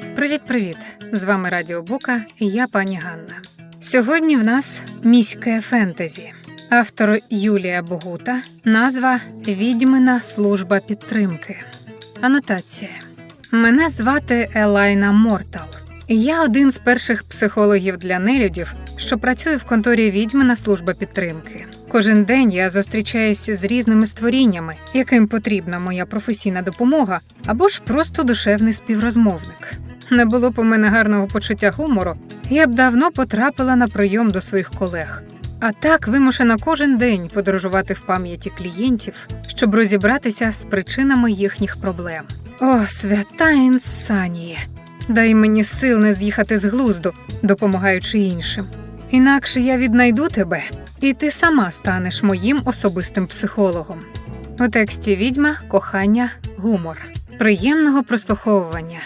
Привіт-привіт! З вами Радіо Бука і я пані Ганна. Сьогодні в нас міське фентезі. Автор Юлія Богута, назва Відьмина служба підтримки. Анотація. Мене звати Елайна Мортал. Я один з перших психологів для нелюдів, що працює в конторі Відьмина служба підтримки. Кожен день я зустрічаюся з різними створіннями, яким потрібна моя професійна допомога або ж просто душевний співрозмовник. Не було б у мене гарного почуття гумору, я б давно потрапила на прийом до своїх колег. А так вимушена кожен день подорожувати в пам'яті клієнтів, щоб розібратися з причинами їхніх проблем. О, свята інсанія! Дай мені сил не з'їхати з глузду, допомагаючи іншим. Інакше я віднайду тебе, і ти сама станеш моїм особистим психологом. У тексті відьма, кохання, гумор. Приємного прослуховування.